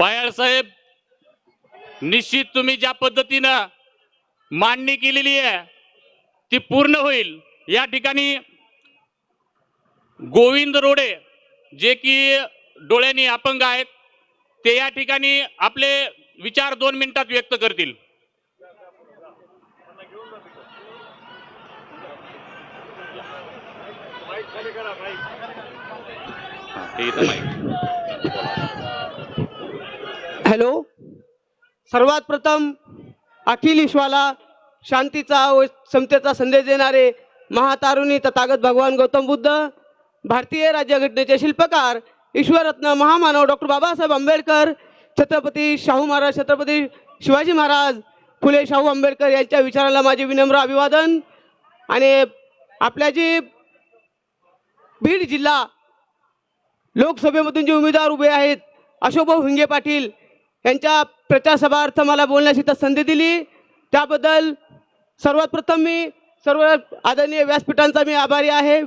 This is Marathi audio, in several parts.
पायाळ साहेब निश्चित तुम्ही ज्या पद्धतीनं मांडणी केलेली आहे ती पूर्ण होईल या ठिकाणी गोविंद रोडे जे की डोळ्यांनी अपंग आहेत ते या ठिकाणी आपले विचार दोन मिनिटात व्यक्त करतील ते इथं. हॅलो? सर्वात प्रथम अखिल विश्वाला शांतीचा व समतेचा संदेश देणारे महातारुणी तथागत भगवान गौतम बुद्ध भारतीय राज्यघटनेचे शिल्पकार ईश्वररत्न महामानव डॉक्टर बाबासाहेब आंबेडकर छत्रपती शाहू महाराज छत्रपती शिवाजी महाराज फुले शाहू आंबेडकर यांच्या विचाराला माझे विनम्र अभिवादन. आणि आपल्या जी बीड जिल्हा लोकसभेमधून जे उमेदवार उभे आहेत अशोकभाऊ हिंगे पाटील यांच्या प्रचारसभार्थ मला बोलण्याची तर संधी दिली. त्याबद्दल सर्वात प्रथम मी सर्व आदरणीय व्यासपीठांचा मी आभारी आहे.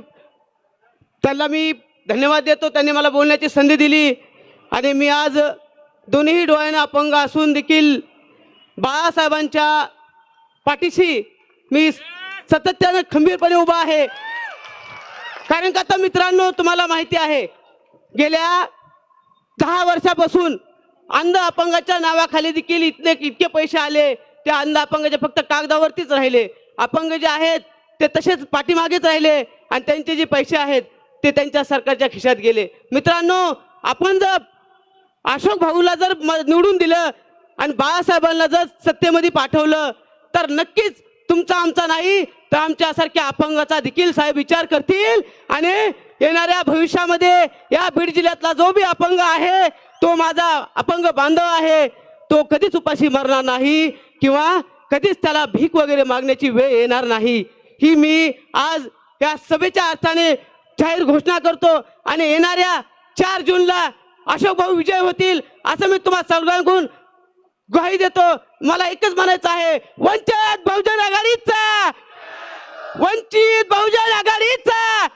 त्यांना मी धन्यवाद देतो. त्यांनी मला बोलण्याची संधी दिली. आणि मी आज दोन्ही डोळ्यांना अपंग असून देखील बाळासाहेबांच्या पाठीशी मी सातत्यानं खंबीरपणे उभा आहे. कारण का आता मित्रांनो तुम्हाला माहिती आहे गेल्या दहा वर्षापासून अंध अपंगाच्या नावाखाली देखील इतने इतके पैसे आले त्या अंध अपंगाचे फक्त कागदावरतीच राहिले. अपंग जे आहेत ते तसेच पाठीमागेच राहिले आणि त्यांचे जे पैसे आहेत ते त्यांच्या सरकारच्या खिशात गेले. मित्रांनो आपण जर अशोक भाऊला जर म- निवडून दिलं आणि बाळासाहेबांना जर सत्तेमध्ये पाठवलं तर नक्कीच तुमचा आमचा नाही तर आमच्यासारख्या अपंगाचा देखील साहेब विचार करतील आणि येणाऱ्या भविष्यामध्ये या बीड जिल्ह्यातला जो बी अपंग आहे तो माझा अपंग बांधव आहे. तो कधीच उपाशी मरणार नाही किंवा कधीच त्याला भीक वगैरे मागण्याची वेळ येणार नाही. ही मी आज या सभेच्या अर्थाने जाहीर घोषणा करतो आणि येणाऱ्या चार जूनला अशोक भाऊ विजय होतील असं मी तुम्हाला सर्वांकडून ग्वाही देतो. मला एकच म्हणायचं आहे वंचित बहुजन आघाडीचा! वंचित बहुजन आघाडीचा!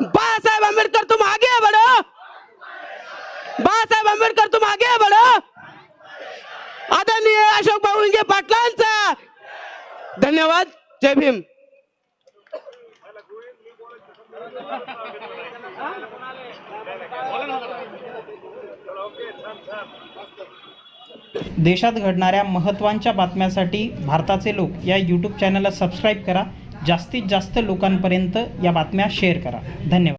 बाळासाहेब आंबेडकर तुम्हाला बाळासाहेब आंबेडकर तू मागे बड आदरणीय अशोक भाऊ पाटलांचा. धन्यवाद. जय भीम. देशात घडणाऱ्या महत्त्वांच्या बातम्यांसाठी भारताचे लोक या यूट्यूब चॅनलला सबस्क्राईब करा. जास्तीत जास्त लोकांपर्यंत या बातम्या शेअर करा. धन्यवाद.